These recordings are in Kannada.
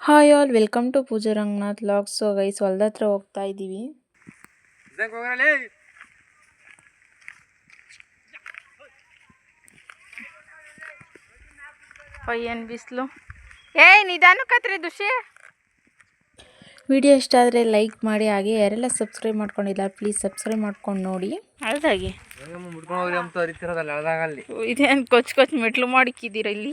Hi all welcome to Pooja Ranganath logs so guys ಹೊಲ್ದ ಹತ್ರ ಹೋಗ್ತಾ ಇದ್ದೀವಿ ಏನು ಬಿಸಿಲು. ಏಯ್ ನಿಧಾನಕ್ಕತ್ರಿ ದುಷಿ ವಿಡಿಯೋ ಇಷ್ಟ ಆದರೆ ಲೈಕ್ ಮಾಡಿ ಹಾಗೆ ಯಾರೆಲ್ಲ ಸಬ್ಸ್ಕ್ರೈಬ್ ಮಾಡ್ಕೊಂಡಿಲ್ಲ ಪ್ಲೀಸ್ ಸಬ್ಸ್ಕ್ರೈಬ್ ಮಾಡ್ಕೊಂಡು ನೋಡಿ. ಅದಾಗಿ ಇದೇನು ಕೊಚ್ಚ ಕೊಚ್ಚ ಮೆಟ್ಲು ಮಾಡಿಕ್ಕಿದ್ದೀರ ಇಲ್ಲಿ?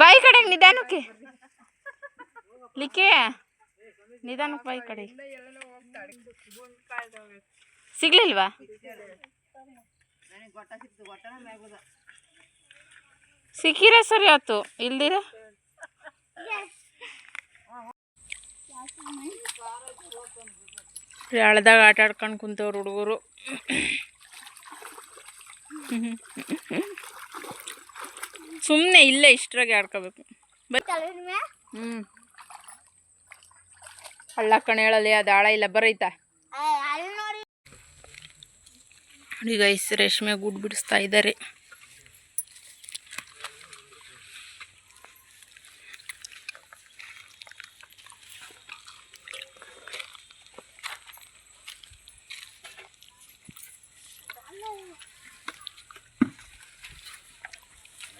ಬಾಯಿ ಕಡೆ ನಿಧಾನಕ್ಕೆ. ಲಿಕ್ಕೆ ನಿಧಾನಕ್ಕೆ ಬಾಯಿ ಕಡೆ. ಸಿಗ್ಲಿಲ್ವಾ? ಸಿಕ್ಕಿರ ಸರಿ ಆಯ್ತು, ಇಲ್ದಿರ? ಹಳದಾಗ ಆಟ ಆಡ್ಕೊಂಡು ಕುಂತವ್ರು ಹುಡುಗರು. ಸುಮ್ಮನೆ ಇಲ್ಲೇ ಇಷ್ಟರಾಗೆ ಆಡ್ಕೋಬೇಕು. ಹ್ಞೂ ಹಳ್ಳ ಕಣೇಳಲ್ಲಿ ಅದು ಆಳ ಇಲ್ಲ ಬರೈತಾ? ಈಗ ಗೈಸ್ ರೇಷ್ಮೆ ಗುಡ್ ಬಿಡಿಸ್ತಾ ಇದ್ದಾರೆ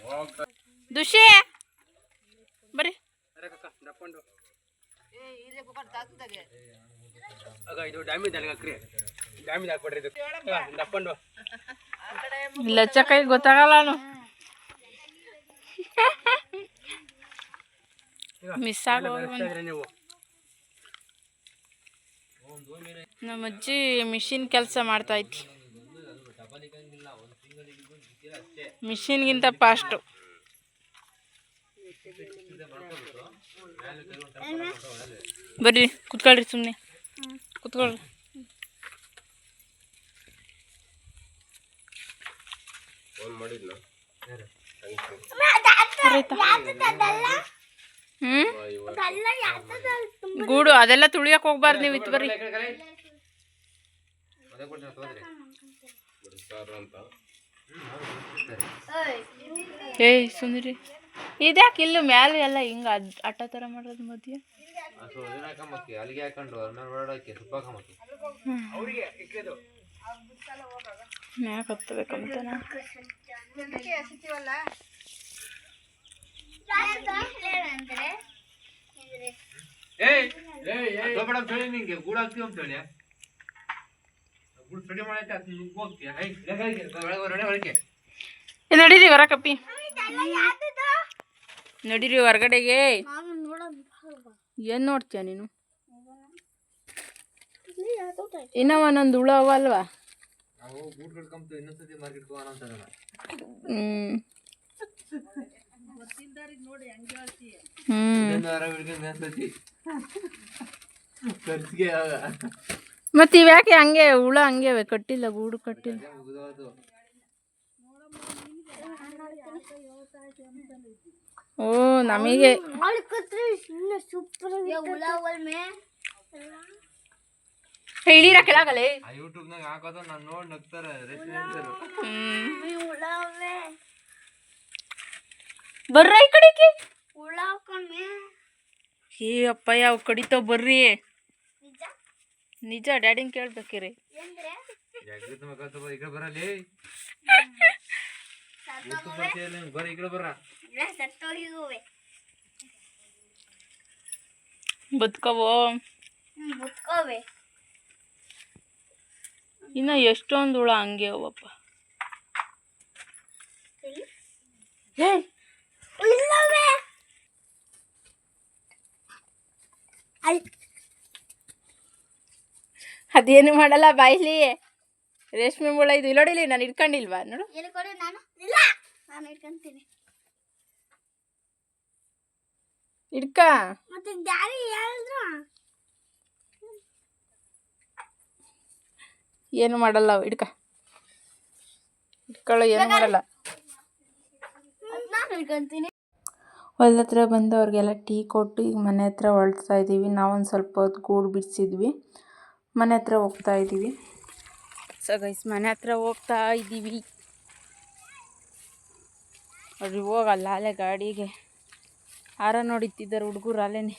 ದುಷಿ ಬರ್ರಿ ದಪ್ಪಂಡು ಆಗ ಇದು ಡ್ಯಾಮೇಜ್ ಅಲ್ಲಿಗೆ ಹಾಕ್ರಿ ಡ್ಯಾಮೇಜ್ ಹಾಕ್ಬಿಡ್ರಿ ಇದು ದಪ್ಪಂಡು ಲಚ್ಚಕಾಯಿ ಗೊತ್ತಾಗಲ್ಲ ಮಿಸ್ ನೀವು ನಮ್ಮ ಅಜ್ಜಿ ಮಿಷಿನ್ ಕೆಲಸ ಮಾಡ್ತಾ ಐತಿ ಮಿಷಿನ್ಗಿಂತ ಫಾಸ್ಟು ಬರ್ರಿ ಕುತ್ಕೊಳ್ರಿ ಸುಮ್ಮನೆ ಕುತ್ಕೊಳ್ರಿ. ಗೂಡು ಅದೆಲ್ಲ ತುಳಿಯಕ್ ಹೋಗ್ಬಾರ್ದು ನೀವು ಇತ್ತು ಬರ್ರಿ. ಏಯ್ ಸುಂದ್ರಿ ಇದ್ಯಾಕೆ ಇಲ್ಲಿ ಮ್ಯಾಲೆ ಎಲ್ಲ ಹಿಂಗ ಅಡ್- ಅಟ್ಟ ಥರ ಮಾಡೋದು ಮಧ್ಯ? ಅಲ್ಲಿಗೆ ಹಾಕೊಂಡು ಮ್ಯಾಕ್ ಹತ್ತಬೇಕಂತ ನಿಂಗೆ ಗೂಡು ಹಾಕ್ತೀವಿ ಅಂತ ಹೇಳಿ. ಗೂಡು ನಡೀರಿ ಮಾಡೈತೆ ನಡೀರಿ ಹೊರಗಡೆಗೆ. ಏನು ನೋಡ್ತೀಯ ನೀನು? ಇನ್ನ ಒಂದೊಂದು ಹುಳ ಅವ ಅಲ್ವಾ? ನಾವು ಗೂಡು ಕಟ್ಕೊಂತೀವಿ ಇನ್ನೊಂದ್ಸತಿ ಮಾರ್ಕೆಟ್ ಹೋಗೋಣ ಅಂತ ಅದನ್ನ ಹ್ಮ್. ಹ್ಮ್. ಇನ್ನೊಂದು ವಾರ ಬಿಡ್ಕೊಂಡು ಇನ್ನೊಂದ್ಸತಿ ಖರ್ಚಿಗೆ ಆಗ. ಮತ್ತೆ ಇವ್ಯಾಕೆ ಹಂಗೆ ಹುಳ ಹಂಗೆ ಕಟ್ಟಿಲ್ಲ ಗೂಡು ಕಟ್ಟಿಲ್ಲ. ಓ ನಮಗೆ ಇಳೀರ ಕೆಳಗಲೆ ಆ ಯೂಟ್ಯೂಬ್ನಾಗ ಹಾಕೋದು ನಾನು ನೋಡಿ ನಗ್ತಾರೆ ರೆಸ್ಟೋರೆಂಟ್ಸರು ಹ್ಮ್ ಬರ್ರ ಈ ಕಡೆಗೆ ಏ ಅಪ್ಪ ಯಾವ ಕಡಿತಾವ್ ಬರ್ರಿ ನಿಜ ಡ್ಯಾಡಿನ ಕೇಳ್ಬೇಕಿರಿ ಜಾಗೃತ ಮಕ್ಕಳ ತಗೋ ಈ ಕಡೆ ಬರಲಿ ಬರ ಬದುಕವೋ? ಇನ್ನ ಎಷ್ಟೊಂದು ಹುಳ ಹಂಗೆ ಅವಪ್ಪ. ಅದೇನು ಮಾಡಲ್ಲ ಬಾಯ್ಲಿ. ರೇಷ್ಮೆ ಮುಳ ಇದು ಇಲ್ಲೋಡಿಲಿ ನಾನು ಇಟ್ಕೊಂಡಿಲ್ವಾ? ನೋಡು. ಎಲ್ಲಿ ಕೊಡು ನಾನು? ಇಲ್ಲ. ನಾನು ಇಟ್ಕೊಂತೀನಿ. ಇಡ್ಕ ಮತ್ತೆ ಡ್ಯಾಡಿ ಹೇಳಿದ್ರು. ಏನು ಮಾಡಲ್ಲ ಅವು ಇಡ್ಕ ಇಟ್ಕೊಳ್ಳೋ ಏನು ಮಾಡಲ್ಲ. ನಾನು ಇಟ್ಕೊಂತೀನಿ. ಹೊಲ್ದ ಹತ್ರ ಬಂದು ಅವ್ರಿಗೆಲ್ಲ ಟೀ ಕೊಟ್ಟು ಈಗ ಮನೆ ಹತ್ರ ಹೊಳ್ತಾ ಇದ್ದೀವಿ ನಾವೊಂದು ಸ್ವಲ್ಪ ಹೊತ್ತು ಗೂಡು ಬಿಡಿಸಿದ್ವಿ. ಮನೆ ಹತ್ರ ಹೋಗ್ತಾ ಇದ್ದೀವಿ ಸೊ ಗೈಸ್ ಮನೆ ಹತ್ರ ಹೋಗ್ತಾ ಇದ್ದೀವಿ. ಅವ್ರಿಗೆ ಹೋಗಲ್ಲ ಅಲ್ಲೇ ಗಾಡಿಗೆ. ಹಾರ ನೋಡಿತ್ತಿದ್ದಾರೆ ಹುಡುಗರು ಅಲ್ಲೇನೆ.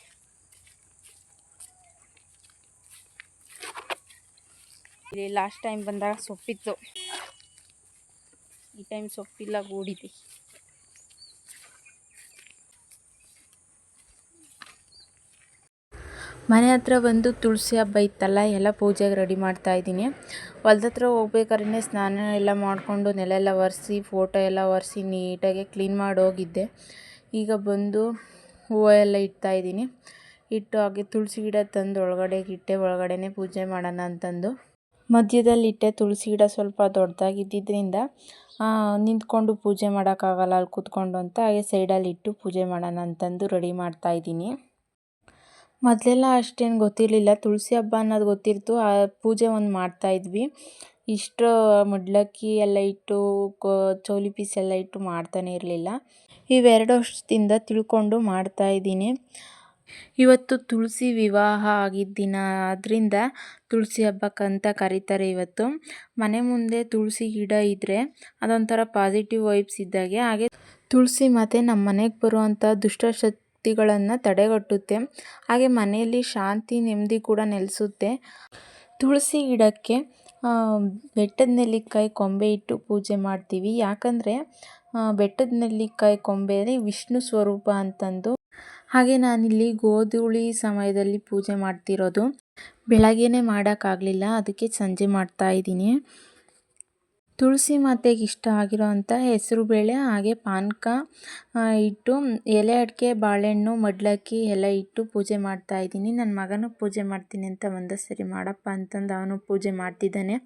ಇಲ್ಲಿ ಲಾಸ್ಟ್ ಟೈಮ್ ಬಂದಾಗ ಸೊಪ್ಪಿತ್ತು. ಈ ಟೈಮ್ ಸೊಪ್ಪಿಲ್ಲ ಗೂಡಿದೆ. ಮನೆ ಹತ್ರ ಬಂದು ತುಳಸಿ ಹಬ್ಬ ಇತ್ತಲ್ಲ, ಎಲ್ಲ ಪೂಜೆಗೆ ರೆಡಿ ಮಾಡ್ತಾ ಇದ್ದೀನಿ. ಹೊಲ್ದ ಹತ್ರ ಹೋಗ್ಬೇಕಾದ್ರೆ ಸ್ನಾನ ಎಲ್ಲ ಮಾಡಿಕೊಂಡು ನೆಲ ಎಲ್ಲ ಒರೆಸಿ ಫೋಟೋ ಎಲ್ಲ ಒರೆಸಿ ನೀಟಾಗಿ ಕ್ಲೀನ್ ಮಾಡಿ ಹೋಗಿದ್ದೆ. ಈಗ ಬಂದು ಹೂವು ಎಲ್ಲ ಇಡ್ತಾ ಇದ್ದೀನಿ. ಇಟ್ಟು ಹಾಗೆ ತುಳಸಿ ಗಿಡ ತಂದು ಒಳಗಡೆಗೆ ಇಟ್ಟೆ, ಒಳಗಡೆನೇ ಪೂಜೆ ಮಾಡೋಣ ಅಂತಂದು. ಮಧ್ಯದಲ್ಲಿ ಇಟ್ಟೆ ತುಳಸಿ ಗಿಡ ಸ್ವಲ್ಪ ದೊಡ್ಡದಾಗಿದ್ದರಿಂದ ನಿಂತ್ಕೊಂಡು ಪೂಜೆ ಮಾಡೋಕ್ಕಾಗಲ್ಲ, ಅಲ್ಲಿ ಕೂತ್ಕೊಂಡು ಅಂತ ಹಾಗೆ ಸೈಡಲ್ಲಿ ಇಟ್ಟು ಪೂಜೆ ಮಾಡೋಣ ಅಂತಂದು ರೆಡಿ ಮಾಡ್ತಾ ಇದ್ದೀನಿ. ಮೊದಲೆಲ್ಲ ಅಷ್ಟೇನು ಗೊತ್ತಿರಲಿಲ್ಲ. ತುಳಸಿ ಹಬ್ಬ ಅನ್ನೋದು ಗೊತ್ತಿರ್ತು. ಆ ಪೂಜೆ ಒಂದು ಮಾಡ್ತಾ ಇದ್ವಿ. ಇಷ್ಟು ಮುಡ್ಲಕ್ಕಿ ಎಲ್ಲ ಇಟ್ಟು, ಕೋ, ಚೌಲಿ ಪೀಸ್ ಎಲ್ಲ ಇಟ್ಟು ಮಾಡ್ತಾನೆ ಇರಲಿಲ್ಲ. ಇವೆರಡು ವರ್ಷದಿಂದ ತಿಳ್ಕೊಂಡು ಮಾಡ್ತಾ ಇದ್ದೀನಿ. ಇವತ್ತು ತುಳಸಿ ವಿವಾಹ ಆಗಿದ್ದ ದಿನ ಆದ್ದರಿಂದ ತುಳಸಿ ಹಬ್ಬಕ್ಕಂತ ಕರೀತಾರೆ ಇವತ್ತು. ಮನೆ ಮುಂದೆ ತುಳಸಿ ಗಿಡ ಇದ್ದರೆ ಅದೊಂಥರ ಪಾಸಿಟಿವ್ ವೈಬ್ಸ್ ಇದ್ದಾಗೆ. ಹಾಗೆ ತುಳಸಿ ಮತ್ತು ನಮ್ಮ ಮನೆಗೆ ಬರುವಂಥ ದುಷ್ಟಶಕ್ತಿಗಳನ್ನು ತಡೆಗಟ್ಟುತ್ತೆ. ಹಾಗೆ ಮನೆಯಲ್ಲಿ ಶಾಂತಿ, ನೆಮ್ಮದಿ ಕೂಡ ನೆಲೆಸುತ್ತೆ. ತುಳಸಿ ಗಿಡಕ್ಕೆ ಬೆಟ್ಟದ ನೆಲ್ಲಿಕಾಯಿ ಕೊಂಬೆ ಇಟ್ಟು ಪೂಜೆ ಮಾಡ್ತೀವಿ. ಯಾಕಂದರೆ ಬೆಟ್ಟದ ನೆಲ್ಲಿಕಾಯಿ ಕೊಂಬೆಯಲ್ಲಿ ವಿಷ್ಣು ಸ್ವರೂಪ ಅಂತಂದು. ಹಾಗೆ ನಾನಿಲ್ಲಿ ಗೋಧೂಳಿ ಸಮಯದಲ್ಲಿ ಪೂಜೆ ಮಾಡ್ತಿರೋದು. ಬೆಳಗ್ಗೆನೇ ಮಾಡೋಕ್ಕಾಗಲಿಲ್ಲ. ಅದಕ್ಕೆ ಸಂಜೆ ಮಾಡ್ತಾ ಇದ್ದೀನಿ. ತುಳಸಿ ಮಾತೆಗೆ ಇಷ್ಟ ಆಗಿರೋ ಅಂಥ ಹೆಸರು ಬೇಳೆ, ಹಾಗೆ ಪಾನಕ ಇಟ್ಟು ಎಲೆ ಅಡಿಕೆ, ಬಾಳೆಹಣ್ಣು, ಮಡ್ಲಕ್ಕಿ ಎಲ್ಲ ಇಟ್ಟು ಪೂಜೆ ಮಾಡ್ತಾ ಇದ್ದೀನಿ. ನನ್ನ ಮಗನೂ ಪೂಜೆ ಮಾಡ್ತೀನಿ ಅಂತ ಒಂದೇ ಸರಿ ಮಾಡಪ್ಪ ಅಂತಂದು ಅವನು ಪೂಜೆ ಮಾಡ್ತಿದ್ದಾನೆ.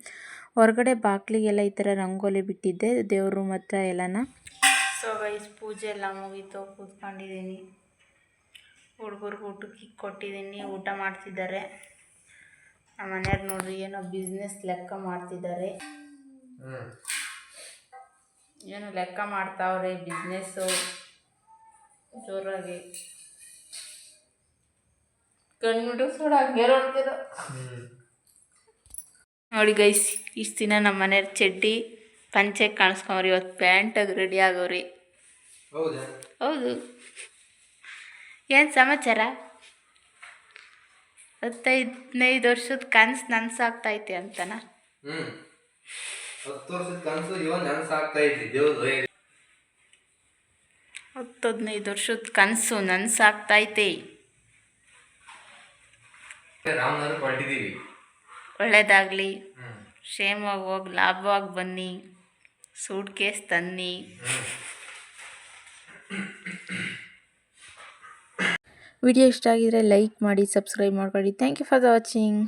ಹೊರಗಡೆ ಬಾಗಿಲಿಗೆಲ್ಲ ಈ ಥರ ರಂಗೋಲಿ ಬಿಟ್ಟಿದ್ದೆ, ದೇವ್ರ ರೂಮ್ ಹತ್ರ ಎಲ್ಲನ. ಸೊ ಗೈಸ್ ಪೂಜೆ ಎಲ್ಲ ಮುಗೀತು, ಕೂತ್ಕೊಂಡಿದ್ದೀನಿ. ಹುಡುಗರಿಗೆ ಊಟಕ್ಕೆ ಕೊಟ್ಟಿದ್ದೀನಿ, ಊಟ ಮಾಡ್ತಿದ್ದಾರೆ. ನಮ್ಮ ಮನೆಯವ್ರು ನೋಡ್ರಿ, ಏನೋ ಬಿಸ್ನೆಸ್ ಲೆಕ್ಕ ಮಾಡ್ತಿದ್ದಾರೆ. ಏನು ಲೆಕ್ಕ ಮಾಡ್ತಾವ್ರಿ ಬಿಸ್ನೆಸ್ಸು. ಜೋರಾಗಿ. ಕಣ್ಬಿಟ್ಟು ಸುಡ ಹಂಗೆ ನೋಡ್ತಿರೋ ನೋಡಿ ಗೈಸ್ ಇಷ್ಟು ದಿನ ನಮ್ಮ ಮನೆಯವ್ರ ಚಡ್ಡಿ ಪಂಚೆ ಕಾಣಿಸ್ಕೊಂಬ್ರಿ ಇವತ್ತು ಪ್ಯಾಂಟಾಗಿ ರೆಡಿ ಆಗೋರಿ. ಹೌದಾ? ಏನು ಸಮಾಚಾರ? ಹತ್ತೈದನೈದು ವರ್ಷದ ಕನಸು ನನಸಾಗ್ತೈತೆ ಅಂತನಾ? ಹತ್ತು ವರ್ಷದ ಕನಸು ಇವನ್ ನನಸಾಗ್ತಾ ಐತಿ ದೇವ್ರು ಹತ್ತು ಹದಿನೈದು ವರ್ಷದ ಕನಸು ನನಸಾಗ್ತೈತೆ ರಾಮನಗರ ಹೊರಟಿದೀವಿ ಒಳ್ಳೇದಾಗಲಿ. ಕ್ಷೇಮವಾಗಿ ಹೋಗಿ ಲಾಭವಾಗಿ ಬನ್ನಿ. ಸೂಟ್ ಕೇಸ್ ತನ್ನಿ. ವಿಡಿಯೋ ಇಷ್ಟ ಆಗಿದ್ರೆ ಲೈಕ್ ಮಾಡಿ ಸಬ್ಸ್ಕ್ರೈಬ್ ಮಾಡ್ಕೊಳ್ಳಿ ಥ್ಯಾಂಕ್ ಯು ಫಾರ್ ವಾಚಿಂಗ್